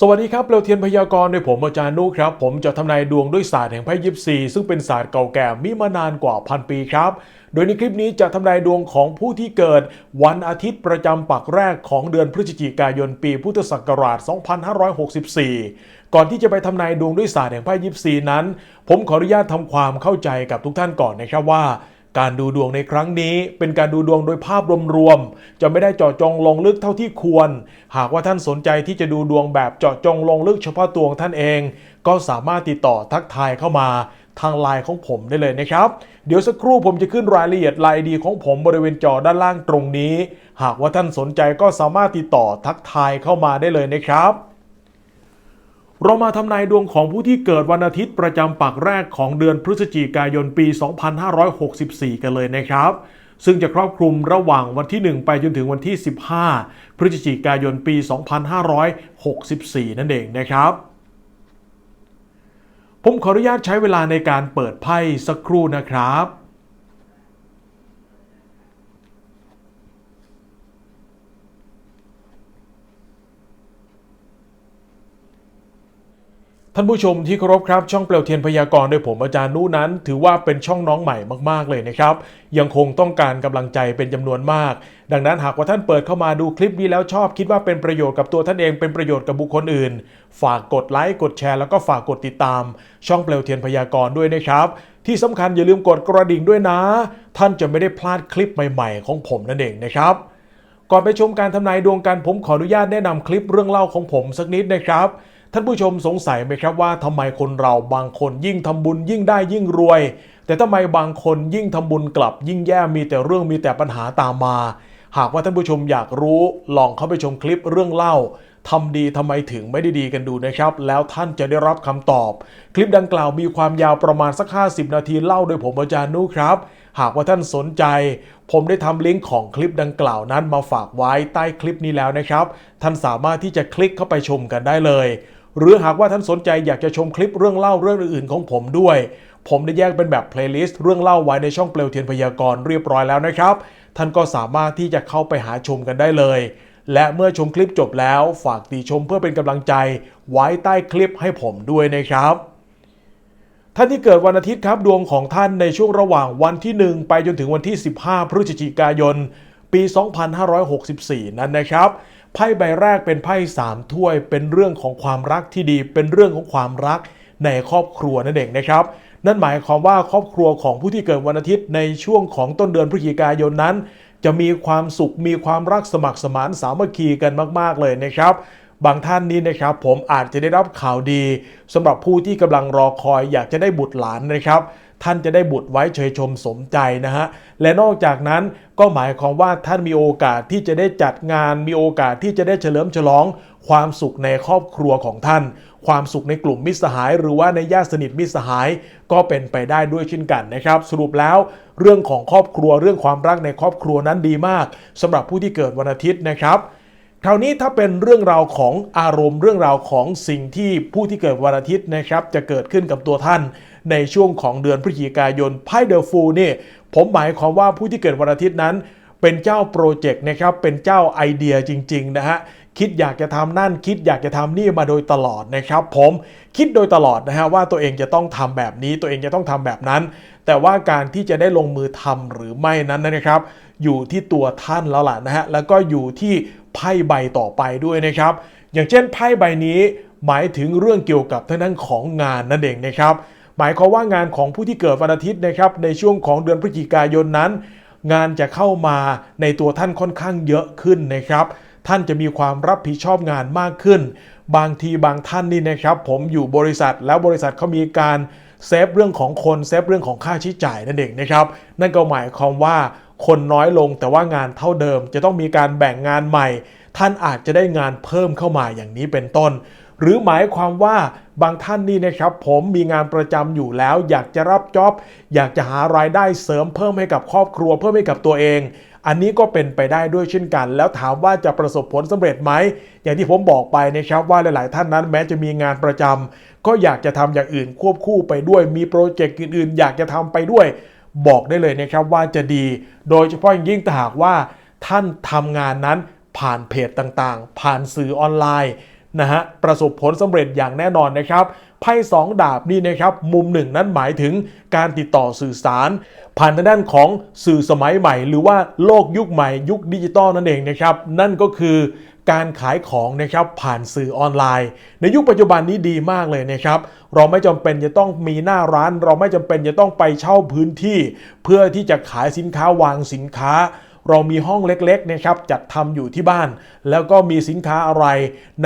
สวัสดีครับเปลวเทียนพยากรณ์ในผมอาจารย์นุครับ ผมจะทำนายดวงด้วยศาสตร์แห่งไพ่ยิปซีซึ่งเป็นศาสตร์เก่าแก่มีมานานกว่าพันปีครับ โดยในคลิปนี้จะทำนายดวงของผู้ที่เกิด วันอาทิตย์ประจำปักแรกของเดือนพฤศจิกายนปีพุทธศักราช 2564 ก่อนที่จะไปทำนายดวงด้วยศาสตร์แห่งไพ่ยิปซีนั้น ผมขออนุญาตทำความเข้าใจกับทุกท่านก่อนนะครับว่า การดูดวงในครั้งนี้เป็นการดูดวงโดยภาพรวมๆ จะไม่ได้เจาะจงลงลึกเท่าที่ควร หากว่าท่านสนใจที่จะดูดวงแบบเจาะจงลงลึกเฉพาะตัวของท่านเอง ก็สามารถติดต่อทักทายเข้ามาทางไลน์ของผมได้เลยนะครับ เดี๋ยวสักครู่ผมจะขึ้นรายละเอียดไลน์ดีของผมบริเวณจอด้านล่างตรงนี้ หากว่าท่านสนใจก็สามารถติดต่อทักทายเข้ามาได้เลยนะครับ เรามาทำนายดวงของผู้ที่เกิดวันอาทิตย์ประจำปักแรกของเดือนพฤศจิกายนปี 2564 กันเลยนะครับ ซึ่งจะครอบคลุมระหว่างวันที่ 1 ไปจนถึงวันที่ 15 พฤศจิกายนปี 2564 นั่นเองนะครับ ผมขออนุญาตใช้เวลาในการเปิดไพ่สักครู่นะครับ ท่านผู้ชมที่เคารพครับช่องเปลวเทียนพยากรณ์โดยผมอาจารย์นู้นั้น ถือว่าเป็นช่องน้องใหม่มากๆเลยนะครับ ยังคงต้องการกำลังใจเป็นจำนวนมาก ดังนั้นหากว่าท่านเปิดเข้ามาดูคลิปนี้แล้วชอบ คิดว่าเป็นประโยชน์กับตัวท่านเองเป็นประโยชน์กับบุคคลอื่น ฝากกดไลค์กดแชร์แล้วก็ฝากกดติดตาม ช่องเปลวเทียนพยากรณ์ด้วยนะครับที่สำคัญอย่าลืมกดกระดิ่งด้วยนะ ท่านจะไม่ได้พลาดคลิปใหม่ๆ ของผมนั่นเองนะครับก่อนไปชมการทำนายดวงกันผมขออนุญาตแนะนำคลิปเรื่องเล่าของผมสักนิดนะครับ ท่านผู้ชมสงสัยไหมครับว่าทำไมคนเราบางคนยิ่งทำบุญยิ่งได้ยิ่งรวย แต่ทำไมบางคนยิ่งทำบุญกลับ ยิ่งแย่มีแต่เรื่องมีแต่ปัญหาตามมา หากว่าท่านผู้ชมอยากรู้ ลองเข้าไปชมคลิปเรื่องเล่าทำดีทำไมถึงไม่ได้ดีกันดูนะครับ แล้วท่านจะได้รับคำตอบ คลิปดังกล่าวมีความยาวประมาณสัก 50 นาทีเล่าโดยผมอาจารย์นุครับ หากว่าท่านสนใจ ผมได้ทำลิงก์ของคลิปดังกล่าวนั้นมาฝากไว้ใต้คลิปนี้แล้วนะครับ ท่านสามารถที่จะคลิกเข้าไปชมกันได้เลย หรือหากว่าท่านสนใจอยากจะชมคลิปเรื่องเล่าเรื่องอื่นๆของผมด้วย ผมได้แยกเป็นแบบเพลย์ลิสต์เรื่องเล่าไว้ในช่องเปลวเทียนพยากรณ์เรียบร้อยแล้วนะครับ ท่านก็สามารถที่จะเข้าไปหาชมกันได้เลย และเมื่อชมคลิปจบแล้วฝากติชมเพื่อเป็นกำลังใจ ไว้ใต้คลิปให้ผมด้วยนะครับท่านที่เกิดวันอาทิตย์ครับดวงของท่านในช่วงระหว่างวันที่ 1 ไปจนถึงวันที่ 15 พฤศจิกายน ปี 2564 นั้นนะครับ ไพ่ใบแรกเป็นไพ่สามถ้วย เป็นเรื่องของความรักที่ดี เป็นเรื่องของความรักในครอบครัวนั่นเองนะครับ นั่นหมายความว่าครอบครัวของผู้ที่เกิดวันอาทิตย์ในช่วงของต้นเดือนพฤศจิกายนนั้น จะมีความสุขมีความรักสมัครสมานสามัคคีกันมาก ๆ เลยนะครับบางท่านนี้นะครับผมอาจจะได้รับข่าวดีสำหรับผู้ที่กำลังรอคอยอยากจะได้บุตรหลานนะครับ ท่านจะได้บุตรไว้เชยชมสมใจนะฮะ และนอกจากนั้นก็หมายความว่าท่านมีโอกาสที่จะได้จัดงาน มีโอกาสที่จะได้เฉลิมฉลอง ความสุขในครอบครัวของท่าน ความสุขในกลุ่มมิตรสหาย หรือว่าในญาติสนิทมิตรสหาย ก็เป็นไปได้ด้วยเช่นกันนะครับ สรุปแล้ว เรื่องของครอบครัวเรื่องความรักในครอบครัวนั้นดีมากสำหรับผู้ที่เกิดวันอาทิตย์นะครับคราวนี้ถ้าเป็นเรื่องราวของอารมณ์เรื่องราวของสิ่งที่ผู้ที่เกิดวันอาทิตย์นะครับ จะเกิดขึ้นกับตัวท่าน ในช่วงของเดือนพฤศจิกายนไพ่เดอะฟูนี่ผมหมายความว่าผู้ที่เกิดวันอาทิตย์นั้น เป็นเจ้าโปรเจกต์นะครับเป็นเจ้าไอเดียจริง ๆ นะฮะคิดอยากจะทำนั่นคิดอยากจะทำนี่มาโดยตลอดนะครับ ผมคิดโดยตลอดนะฮะว่าตัวเองจะต้องทำแบบนี้ตัวเองจะต้องทำแบบนั้น แต่ว่าการที่จะได้ลงมือทำหรือไม่นั้นนะครับ อยู่ที่ตัวท่านแล้วล่ะนะฮะแล้วก็อยู่ที่ไพ่ใบต่อไปด้วยนะครับ อย่างเช่นไพ่ใบนี้หมายถึงเรื่องเกี่ยวกับทางด้านของงานนั่นเองนะครับ หมายความว่างานของผู้ที่เกิดวันอาทิตย์นะครับในช่วงของเดือนพฤศจิกายนนั้น งานจะเข้ามาในตัวท่านค่อนข้างเยอะขึ้นนะครับท่านจะมีความรับผิดชอบงานมากขึ้น บางทีบางท่านนี่นะครับ ผมอยู่บริษัทแล้วบริษัทเขามีการเซฟเรื่องของคนเซฟเรื่องของค่าใช้จ่ายนั่นเองนะครับ นั่นก็หมายความว่าคนน้อยลงแต่ว่างานเท่าเดิม จะต้องมีการแบ่งงานใหม่ ท่านอาจจะได้งานเพิ่มเข้ามาอย่างนี้เป็นต้น หรือหมายความว่า บางท่านนี่นะครับผมมีงานประจำอยู่แล้ว อยากจะรับจ็อบ อยากจะหารายได้เสริมเพิ่มให้กับครอบครัวเพิ่มให้กับตัวเอง อันนี้ก็เป็นไปได้ด้วยเช่นกัน แล้วถามว่าจะประสบผลสำเร็จไหม อย่างที่ผมบอกไปนะครับว่าหลาย ๆ ท่านนั้นแม้จะมีงานประจำก็อยากจะทำอย่างอื่นควบคู่ไปด้วยมีโปรเจกต์อื่น ๆ อยากจะทำไปด้วย บอกได้เลยนะครับว่าจะดี โดยเฉพาะอย่างยิ่งถ้าหากว่าท่านทำงานนั้นผ่านเพจต่างๆ ผ่านสื่อออนไลน์ นะฮะประสบผลสำเร็จอย่างแน่นอนนะครับไพ่สองดาบนี่นะครับมุมหนึ่งนั้นหมายถึงการติดต่อสื่อสาร ผ่านทางด้านของสื่อสมัยใหม่ หรือว่าโลกยุคใหม่ยุคดิจิตอลนั่นเองนะครับนั่นก็คือการขายของนะครับผ่านสื่อออนไลน์ ในยุคปัจจุบันนี้ดีมากเลยนะครับ เราไม่จำเป็นจะต้องมีหน้าร้าน เราไม่จำเป็นจะต้องไปเช่าพื้นที่ เพื่อที่จะขายสินค้าวางสินค้า เรามีห้องเล็กๆนะครับจัดทำอยู่ที่บ้าน แล้วก็มีสินค้าอะไร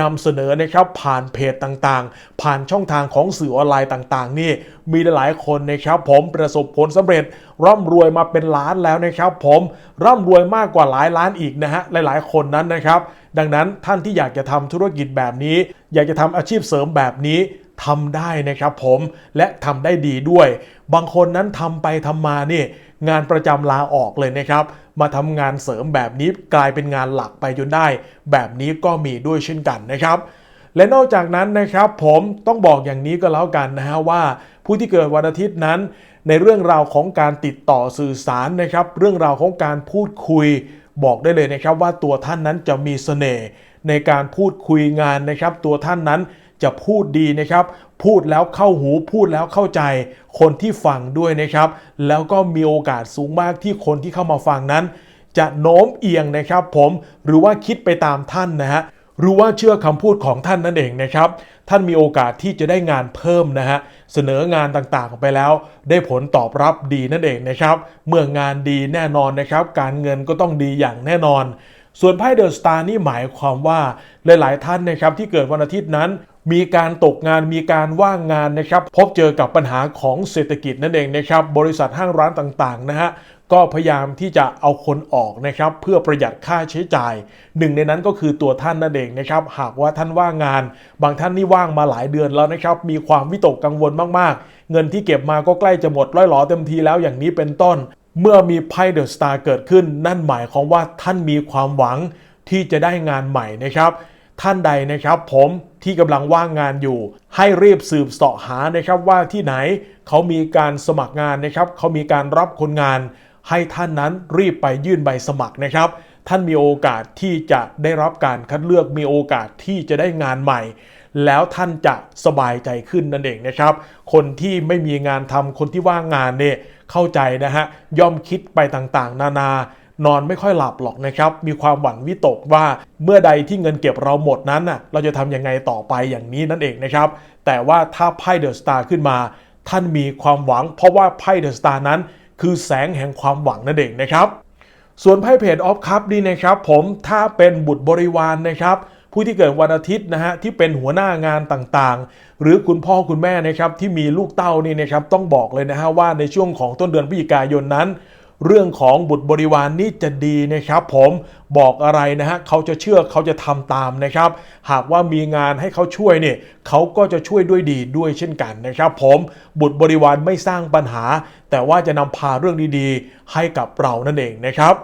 นำเสนอนะครับผ่านเพจต่างๆ ผ่านช่องทางของสื่อออนไลน์ต่างๆ นี่มีหลายคนนะครับผมประสบผลสำเร็จ ร่ำรวยมาเป็นล้านแล้วนะครับผมร่ำรวยมากกว่าหลายล้านอีกนะฮะหลายๆ คนนั้นนะครับ ดังนั้นท่านที่อยากจะทำธุรกิจแบบนี้ อยากจะทำอาชีพเสริมแบบนี้ทำได้นะครับผมและทำได้ดีด้วย บางคนนั้นทำไปทำมานี่ งานประจำลาออกเลยนะครับ มาทำงานเสริมแบบนี้กลายเป็นงานหลักไปจนได้ แบบนี้ก็มีด้วยเช่นกันนะครับและนอกจากนั้นนะครับผมต้องบอกอย่างนี้ก็แล้วกันนะฮะว่า ผู้ที่เกิดวันอาทิตย์นั้น ในเรื่องราวของการติดต่อสื่อสารนะครับ เรื่องราวของการพูดคุย บอกได้เลยนะครับว่าตัวท่านนั้นจะมีเสน่ห์ในการพูดคุยงานนะครับ ตัวท่านนั้น จะพูดดีนะครับ พูดแล้วเข้าหูพูดแล้วเข้าใจ คนที่ฟังด้วยนะครับ แล้วก็มีโอกาสสูงมากที่คนที่เข้ามาฟังนั้น จะโน้มเอียงนะครับ ผมหรือว่าคิดไปตามท่านนะฮะหรือว่าเชื่อคำพูดของท่านนั่นเองนะครับ ท่านมีโอกาสที่จะได้งานเพิ่มนะฮะเสนองานต่างๆไปแล้ว ได้ผลตอบรับดีนั่นเองนะครับ เมื่องานดีแน่นอนนะครับ การเงินก็ต้องดีอย่างแน่นอนส่วนไพ่เดอะสตาร์นี่หมายความว่าหลาย ๆ ท่านนะครับที่เกิดวันอาทิตย์นั้น มีการตกงานมีการว่างงานนะครับ พบเจอกับปัญหาของเศรษฐกิจนั่นเองนะครับ บริษัทห้างร้านต่างๆนะฮะก็พยายามที่จะเอาคนออกนะครับ เพื่อประหยัดค่าใช้จ่าย หนึ่งในนั้นก็คือตัวท่านนั่นเองนะครับ หากว่าท่านว่างงาน บางท่านนี่ว่างมาหลายเดือนแล้วนะครับ มีความวิตกกังวลมากๆ เงินที่เก็บมาก็ใกล้จะหมดร้อยหลอเต็มทีแล้วอย่างนี้เป็นต้น เมื่อมีไพ่เดอะสตาร์เกิดขึ้น นั่นหมายความว่าท่านมีความหวังที่จะได้งานใหม่นะครับ ท่านใดนะครับผมที่กำลังว่างงานอยู่ ให้รีบสืบเสาะหานะครับว่าที่ไหนเขามีการสมัครงานนะครับเขามีการรับคนงาน ให้ท่านนั้นรีบไปยื่นใบสมัครนะครับ ท่านมีโอกาสที่จะได้รับการคัดเลือกมีโอกาสที่จะได้งานใหม่ แล้วท่านจะสบายใจขึ้นนั่นเองนะครับ คนที่ไม่มีงานทำคนที่ว่างงานเนี่ยเข้าใจนะฮะย่อมคิดไปต่างๆ นานา นอนไม่ค่อยหลับหรอกนะครับมีความหวั่นวิตกว่าเมื่อใดที่เงินเก็บเราหมดนั้นน่ะเราจะทำยังไงต่อไปอย่างนี้นั่นเองนะครับแต่ว่าถ้าไพ่เดอะสตาร์ขึ้นมา ท่านมีความหวัง เพราะว่าไพ่เดอะสตาร์นั้น คือแสงแห่งความหวังนั่นเองนะครับส่วนไพ่เพจออฟคัพนี่นะครับผมถ้าเป็นบุตรบริวารนะครับผู้ที่เกิดวันอาทิตย์นะฮะที่เป็นหัวหน้างานต่างๆ หรือคุณพ่อคุณแม่นะครับที่มีลูกเต้านี่นะครับต้องบอกเลยนะฮะว่าในช่วงของต้นเดือนพฤศจิกายนนั้น เรื่องของบุตรบริวารนนี่จะดีนะครับ ผมบอกอะไรนะฮะเขาจะเชื่อเขาจะทำตามนะครับ หากว่ามีงานให้เขาช่วยเนี่ยเขาก็จะช่วยด้วยดีด้วยเช่นกันนะครับ ผมบุตรบริวารไม่สร้างปัญหา แต่ว่าจะนำพาเรื่องดีๆ ให้กับเรานั่นเองนะครับ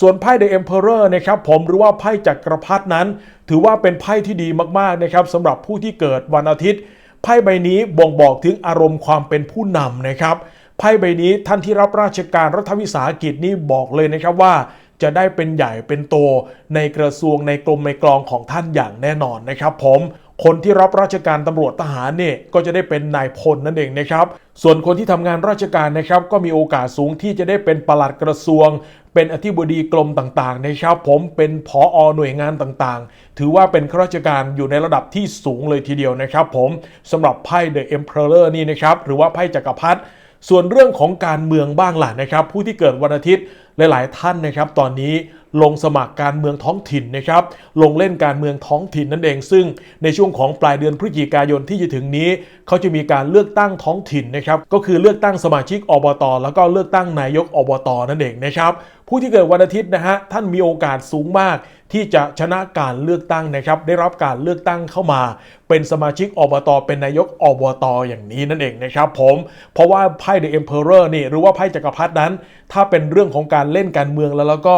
ส่วนไพ่ The Emperor นะครับผมหรือว่าไพ่จักรพรรดินั้น ถือว่าเป็นไพ่ที่ดีมากๆนะครับสำหรับผู้ที่เกิดวันอาทิตย์ ไพ่ใบนี้บ่งบอกถึงอารมณ์ความเป็นผู้นำนะครับ ไพ่ใบนี้ท่านที่รับราชการรัฐวิสาหกิจนี่บอกเลยนะครับว่า จะได้เป็นใหญ่เป็นโตในกระทรวงในกรมในกรองของท่านอย่างแน่นอนนะครับ ผมคนที่รับราชการตำรวจทหารเนี่ยก็จะได้เป็นนายพลนั่นเองนะครับ ส่วนคนที่ทำงานราชการนะครับ ก็มีโอกาสสูงที่จะได้เป็นปลัดกระทรวง เป็นอธิบดีกรมต่างๆนะครับ ผมเป็นผออหน่วยงานต่างๆ ถือว่าเป็นข้าราชการอยู่ในระดับที่สูงเลยทีเดียวนะครับ ผมสำหรับไพ่ The Emperor นี่นะครับหรือว่าไพ่จักรพรรดิ ส่วนเรื่องของการเมืองบ้างล่ะนะครับ ผู้ที่เกิดวันอาทิตย์หลาย ๆ ท่านนะครับ ตอนนี้ลงสมัครการเมืองท้องถิ่นนะครับ ลงเล่นการเมืองท้องถิ่นนั่นเอง ซึ่งในช่วงของปลายเดือนพฤศจิกายนที่จะถึงนี้ เขาจะมีการเลือกตั้งท้องถิ่นนะครับ ก็คือเลือกตั้งสมาชิกอบต แล้วก็เลือกตั้งนายกอบต นั่นเองนะครับ ผู้ที่เกิดวันอาทิตย์นะฮะ ท่านมีโอกาสสูงมาก ที่จะชนะการเลือกตั้งนะครับ ได้รับการเลือกตั้งเข้ามา เป็นสมาชิกอบต เป็นนายกอบตอย่างนี้นั่นเองนะครับผมเพราะว่าไพ่ The Emperor นี่หรือว่าไพ่จักรพรรดินั้น ถ้าเป็นเรื่องของการเล่นการเมืองแล้วแล้วก็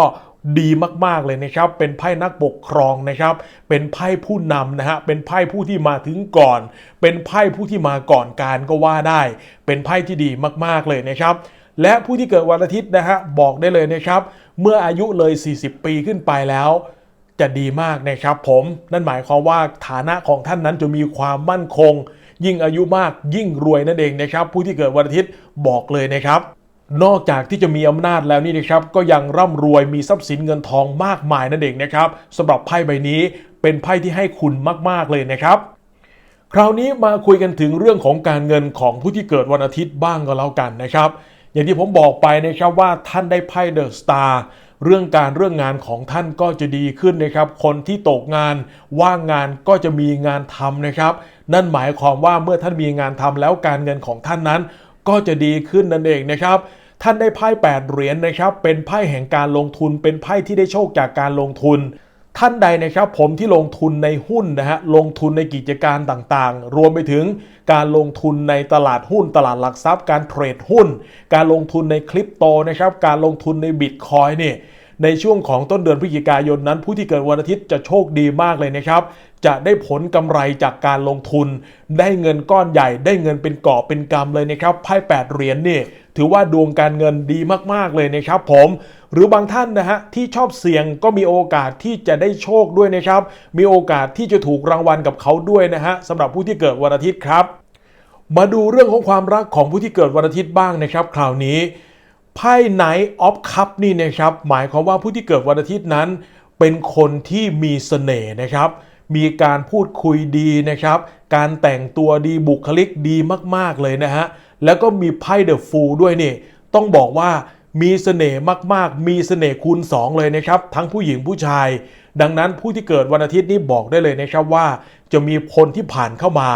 ดีมาก ๆ เลยนะครับ เป็นไพ่นักปกครองนะครับ เป็นไพ่ผู้นำนะฮะ เป็นไพ่ผู้ที่มาถึงก่อน เป็นไพ่ผู้ที่มาก่อนการก็ว่าได้ เป็นไพ่ที่ดีมาก ๆ เลยนะครับ และผู้ที่เกิดวันอาทิตย์นะฮะ บอกได้เลยนะครับ เมื่ออายุเลย 40 ปีขึ้นไปแล้ว จะดีมากนะครับผมนั่นหมายความว่าฐานะของท่านนั้นจะมีความมั่นคง ยิ่งอายุมากยิ่งรวยนั่นเองนะครับ ผู้ที่เกิดวันอาทิตย์บอกเลยนะครับนอกจากที่จะมีอำนาจแล้วนี่นะครับก็ยังร่ำรวยมีทรัพย์สินเงินทองมากมายนั่นเองนะครับสำหรับไพ่ใบนี้เป็นไพ่ที่ให้คุณมาก ๆ เลยนะครับ คราวนี้มาคุยกันถึงเรื่องของการเงินของผู้ที่เกิดวันอาทิตย์บ้างก็แล้วกันนะครับ อย่างที่ผมบอกไปนะครับว่าท่านได้ไพ่เดอะสตาร์ เรื่องการเรื่องงานของท่านก็จะดีขึ้นนะครับ คนที่ตกงานว่างงานก็จะมีงานทำนะครับ นั่นหมายความว่าเมื่อท่านมีงานทำแล้วการเงินของท่านนั้น ก็จะดีขึ้นนั่นเองนะครับท่านได้ไพ่8เหรียญนะครับ เป็นไพ่แห่งการลงทุน เป็นไพ่ที่ได้โชคจากการลงทุน ท่านใดนะครับผมที่ลงทุนในหุ้นนะฮะลงทุนในกิจการต่างๆ รวมไปถึงการลงทุนในตลาดหุ้น ตลาดหลักทรัพย์ การเทรดหุ้น การลงทุนในคริปโตนะครับการลงทุนในบิตคอยเนี่ยในช่วงของต้นเดือนพฤศจิกายนนั้น ผู้ที่เกิดวันอาทิตย์จะโชคดีมากเลยนะครับ จะได้ผลกำไรจากการลงทุน ได้เงินก้อนใหญ่ ได้เงินเป็นกอบเป็นกำเลยนะครับไพ่แปดเหรียญนี่ถือว่าดวงการเงินดีมากๆเลยนะครับผม หรือบางท่านนะฮะที่ชอบเสี่ยงก็มีโอกาสที่จะได้โชคด้วยนะครับ มีโอกาสที่จะถูกรางวัลกับเขาด้วยนะฮะสำหรับผู้ที่เกิดวันอาทิตย์ครับ มาดูเรื่องของความรักของผู้ที่เกิดวันอาทิตย์บ้างนะครับ คราวนี้ไพ่ไนท์ออฟคัพนี่นะครับหมายความว่าผู้ที่เกิดวันอาทิตย์นั้น เป็นคนที่มีเสน่ห์นะครับมีการพูดคุยดีนะครับ การแต่งตัวดีบุคลิกดีมาก ๆ เลยนะฮะ แล้วก็มีไพ่เดอะฟูลด้วยนี่ ต้องบอกว่า มีเสน่ห์มากๆ มีเสน่ห์คูณ 2 เลยนะครับ ทั้งผู้หญิงผู้ชาย ดังนั้นผู้ที่เกิดวันอาทิตย์นี้บอกได้เลยนะครับว่า จะมีคนที่ผ่านเข้ามา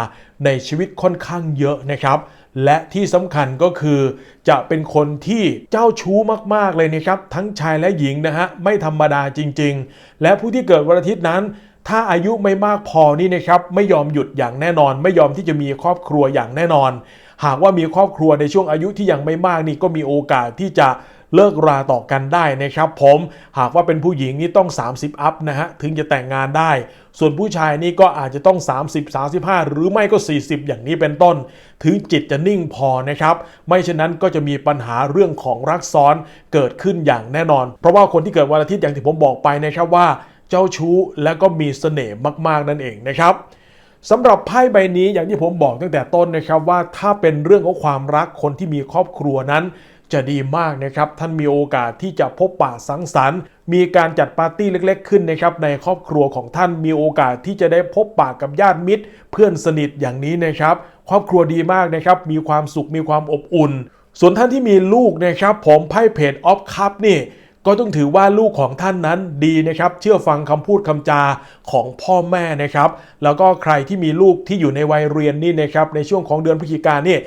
ในชีวิตค่อนข้างเยอะนะครับ และที่สำคัญก็คือ จะเป็นคนที่เจ้าชู้มากๆเลยนะครับ ทั้งชายและหญิงนะฮะไม่ธรรมดาจริง ๆ และผู้ที่เกิดวันอาทิตย์นั้นถ้าอายุไม่มากพอนี่นะครับไม่ยอมหยุดอย่างแน่นอน ไม่ยอมที่จะมีครอบครัวอย่างแน่นอน หากว่ามีครอบครัวในช่วงอายุที่ยังไม่มากนี่ก็มีโอกาสที่จะเลิกราต่อกันได้นะครับผมหากว่าเป็นผู้หญิงนี่ต้อง 30 อัพนะฮะถึงจะแต่งงานได้ ส่วนผู้ชายนี่ก็อาจจะต้อง 30 35 หรือไม่ก็ 40 อย่างนี้เป็นต้น ถึงจิตจะนิ่งพอนะครับ ไม่เช่นนั้นก็จะมีปัญหาเรื่องของรักซ้อนเกิดขึ้นอย่างแน่นอน เพราะว่าคนที่เกิดวันอาทิตย์อย่างที่ผมบอกไปนะครับว่า เจ้าชู้และก็มีเสน่ห์มากๆนั่นเองนะครับ สำหรับไพ่ใบนี้อย่างที่ผมบอกตั้งแต่ต้นนะครับว่าถ้าเป็นเรื่องของความรักคนที่มีครอบครัวนั้น จะดีมากนะครับ ท่านมีโอกาสที่จะพบปะสังสรรค์ มีการจัดปาร์ตี้เล็ก ๆ ขึ้นนะครับในครอบครัวของท่านมีโอกาสที่จะได้พบปะกับญาติมิตร เพื่อนสนิทอย่างนี้นะครับ ครอบครัวดีมากนะครับมีความสุขมีความอบอุ่น ส่วนท่านที่มีลูกนะครับผมไพ่เพจออฟคัพนี่ ก็ต้องถือว่าลูกของท่านนั้นดีนะครับ เชื่อฟังคำพูดคำจาของพ่อแม่นะครับ แล้วก็ใครที่มีลูกที่อยู่ในวัยเรียนนี่นะครับในช่วงของเดือนพฤศจิกายนนี่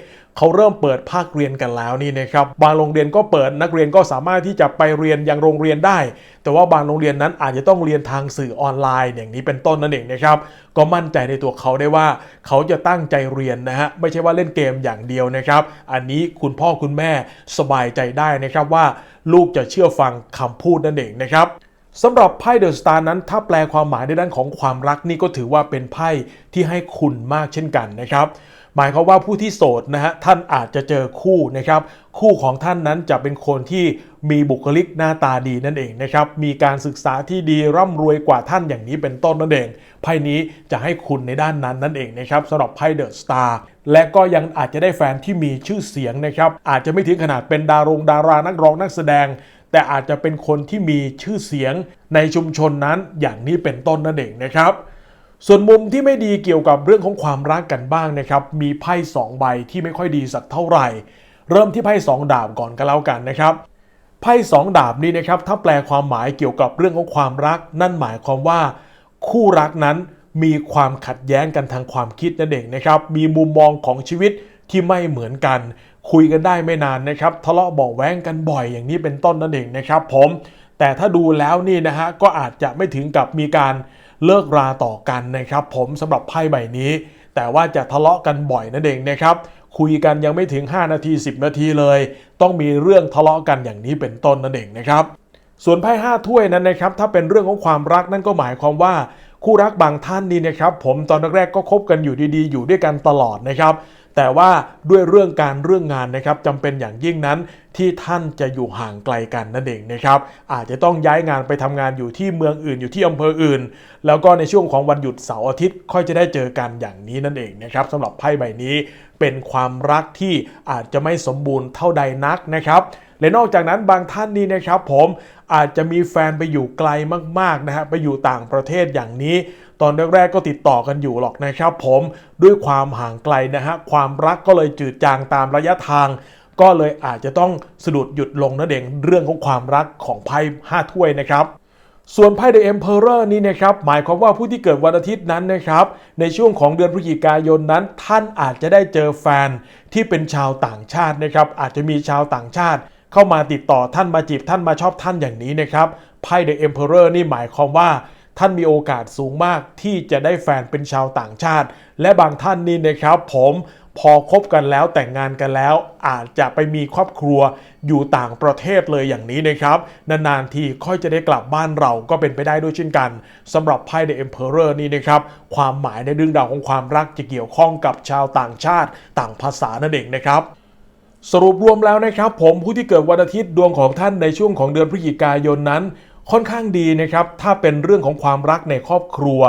เขาเริ่มเปิดภาคเรียนกันแล้วนี่นะครับบางโรงเรียนก็เปิดนักเรียนก็สามารถที่จะไปเรียนยังโรงเรียนได้ แต่ว่าบางโรงเรียนนั้นอาจจะต้องเรียนทางสื่อออนไลน์อย่างนี้เป็นต้นนั่นเองนะครับก็มั่นใจในตัวเขาได้ว่า เขาจะตั้งใจเรียนนะฮะไม่ใช่ว่าเล่นเกมอย่างเดียวนะครับ อันนี้คุณพ่อคุณแม่สบายใจได้นะครับว่า ลูกจะเชื่อฟังคำพูดนั่นเองนะครับสำหรับไพ่เดอะสตาร์นั้นถ้าแปลความหมายในด้านของความรักนี่ก็ถือว่าเป็นไพ่ที่ให้คุณมากเช่นกันนะครับ หมายความว่าผู้ที่โสดนะฮะท่านอาจจะเจอคู่นะครับ คู่ของท่านนั้นจะเป็นคนที่มีบุคลิกหน้าตาดีนั่นเองนะครับ มีการศึกษาที่ดีร่ำรวยกว่าท่านอย่างนี้เป็นต้นนั่นเองไพ่นี้จะให้คุณในด้านนั้นนั่นเองนะครับสำหรับไพ่เดอะสตาร์และก็ยังอาจจะได้แฟนที่มีชื่อเสียงนะครับ อาจจะไม่ถึงขนาดเป็นดารงดารานักร้องนักแสดง แต่อาจจะเป็นคนที่มีชื่อเสียงในชุมชนนั้นอย่างนี้เป็นต้นนั่นเองนะครับ ส่วนมุมที่ไม่ดีเกี่ยวกับเรื่องของความรักกันบ้างนะครับ มีไพ่สองใบที่ไม่ค่อยดีสักเท่าไหร่ เริ่มที่ไพ่สองดาบก่อนก็แล้วกันนะครับ ไพ่สองดาบนี้นะครับ ถ้าแปลความหมายเกี่ยวกับเรื่องของความรัก นั่นหมายความว่า คู่รักนั้นมีความขัดแย้งกันทางความคิดนั่นเองนะครับ มีมุมมองของชีวิตที่ไม่เหมือนกัน คุยกันได้ไม่นานนะครับ ทะเลาะเบาะแว้งกันบ่อยอย่างนี้เป็นต้นนั่นเองนะครับ ผม แต่ถ้าดูแล้วนี่นะฮะก็อาจจะไม่ถึงกับมีการ เลิกราต่อกันนะครับ ผมสำหรับไพ่ใบนี้ แต่ว่าจะทะเลาะกันบ่อยนั่นเองนะครับคุยกันยังไม่ถึง 5 นาที 10 นาทีเลย ต้องมีเรื่องทะเลาะกันอย่างนี้เป็นต้นนั่นเองนะครับ ส่วนไพ่ห้าถ้วยนั้นนะครับ ถ้าเป็นเรื่องของความรักนั่นก็หมายความว่า คู่รักบางท่านนี่นะครับ ผมตอนแรกๆก็คบกันอยู่ดีๆ อยู่ด้วยกันตลอดนะครับ แต่ว่าด้วยเรื่องการเรื่องงานนะครับจำเป็นอย่างยิ่งนั้นที่ท่านจะอยู่ห่างไกลกันนั่นเองนะครับอาจจะต้องย้ายงานไปทำงานอยู่ที่เมืองอื่นอยู่ที่อำเภออื่น แล้วก็ในช่วงของวันหยุดเสาร์อาทิตย์ค่อยจะได้เจอกันอย่างนี้นั่นเองนะครับสำหรับไพ่ใบนี้เป็นความรักที่อาจจะไม่สมบูรณ์เท่าใดนักนะครับและนอกจากนั้นบางท่านนี่นะครับผมอาจจะมีแฟนไปอยู่ไกลมากๆนะฮะไปอยู่ต่างประเทศอย่างนี้ ตอนแรกๆก็ติดต่อกันอยู่หรอกนะครับผมด้วยความห่างไกลนะฮะความรักก็เลยจืดจางตามระยะทาง ก็เลยอาจจะต้องสะดุดหยุดลงนั่นเองเรื่องของความรักของไพ่5ถ้วยนะครับส่วนไพ่ The Emperor นี้นะครับหมายความว่าผู้ที่เกิดวันอาทิตย์นั้นนะครับในช่วงของเดือนพฤศจิกายนนั้น ท่านอาจจะได้เจอแฟนที่เป็นชาวต่างชาตินะครับอาจจะมีชาวต่างชาติ เข้ามาติดต่อท่านมาจีบท่านมาชอบท่านอย่างนี้นะครับไพ่ The Emperor นี่หมายความว่า ท่านมีโอกาสสูงมากที่จะได้แฟนเป็นชาวต่างชาติ และบางท่านนี่นะครับผมพอคบกันแล้วแต่งงานกันแล้ว อาจจะไปมีครอบครัวอยู่ต่างประเทศเลยอย่างนี้นะครับ นานๆทีค่อยจะได้กลับบ้านเราก็เป็นไปได้ด้วยเช่นกันสำหรับไพ่ The Emperor นี่นะครับความหมายในเรื่องราวของความรักจะเกี่ยวข้องกับชาวต่างชาติต่างภาษานั่นเองนะครับสรุปรวมแล้วนะครับ ผมผู้ที่เกิดวันอาทิตย์ดวงของท่านในช่วงของเดือนพฤศจิกายนนั้น ค่อนข้างดีนะครับ ถ้าเป็นเรื่องของความรักในครอบครัว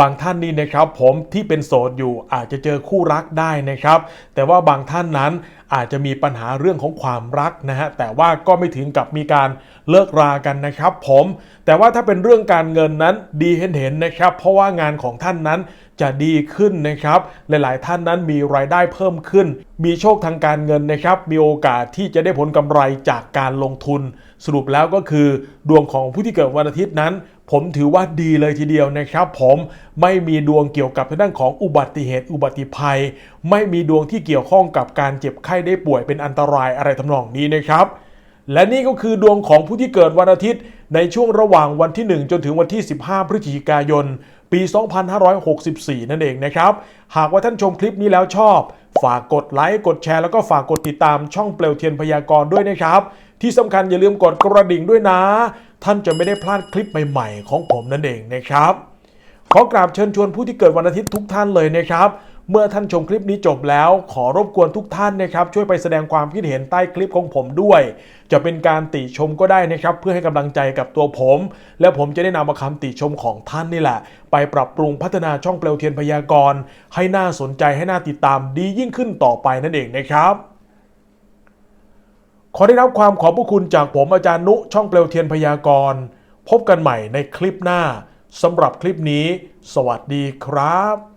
บางท่านนี่นะครับผมที่เป็นโสดอยู่อาจจะเจอคู่รักได้นะครับ แต่ว่าบางท่านนั้นอาจจะมีปัญหาเรื่องของความรักนะฮะแต่ว่าก็ไม่ถึงกับมีการเลิกรากันนะครับ ผมแต่ว่าถ้าเป็นเรื่องการเงินนั้นดีเห็นเห็นๆนะครับ เพราะว่างานของท่านนั้นจะดีขึ้นนะครับ หลายๆ ท่านนั้นมีรายได้เพิ่มขึ้น มีโชคทางการเงินนะครับ มีโอกาสที่จะได้ผลกำไรจากการลงทุน สรุปแล้วก็คือดวงของผู้ที่เกิดวันอาทิตย์นั้น ผมถือว่าดีเลยทีเดียวนะครับ ผมไม่มีดวงเกี่ยวกับทางด้านของอุบัติเหตุอุบัติภัย ไม่มีดวงที่เกี่ยวข้องกับการเจ็บไข้ได้ป่วยเป็นอันตรายอะไรทำนองนี้นะครับและนี่ก็คือดวงของผู้ที่เกิดวันอาทิตย์ ในช่วงระหว่างวันที่ 1 จนถึงวันที่ 15 พฤศจิกายน ปี 2564 นั่นเองนะครับ หากว่าท่านชมคลิปนี้แล้วชอบ ฝากกดไลค์ กดแชร์ แล้วก็ฝากกดติดตามช่องเปลวเทียนพยากรณ์ด้วยนะครับ ที่สำคัญอย่าลืมกดกระดิ่งด้วยนะ ท่านจะไม่ได้พลาดคลิปใหม่ๆ ของผมนั่นเองนะครับ ขอกราบเชิญชวนผู้ที่เกิดวันอาทิตย์ทุกท่านเลยนะครับ เมื่อท่านชมคลิปนี้จบแล้ว ขอรบกวนทุกท่านนะครับ ช่วยไปแสดงความคิดเห็นใต้คลิปของผมด้วย จะเป็นการติชมก็ได้นะครับ เพื่อให้กำลังใจกับตัวผม และผมจะได้นำมาคำติชมของท่านนี่แหละ ไปปรับปรุงพัฒนาช่องเปลวเทียนพยากรณ์ให้น่าสนใจให้น่าติดตามดียิ่งขึ้นต่อไปนั่นเองนะครับ ขอได้รับความขอบพระคุณจากผมอาจารย์นุช่องเปลวเทียนพยากรณ์ พบกันใหม่ในคลิปหน้าสำหรับคลิปนี้ สวัสดีครับ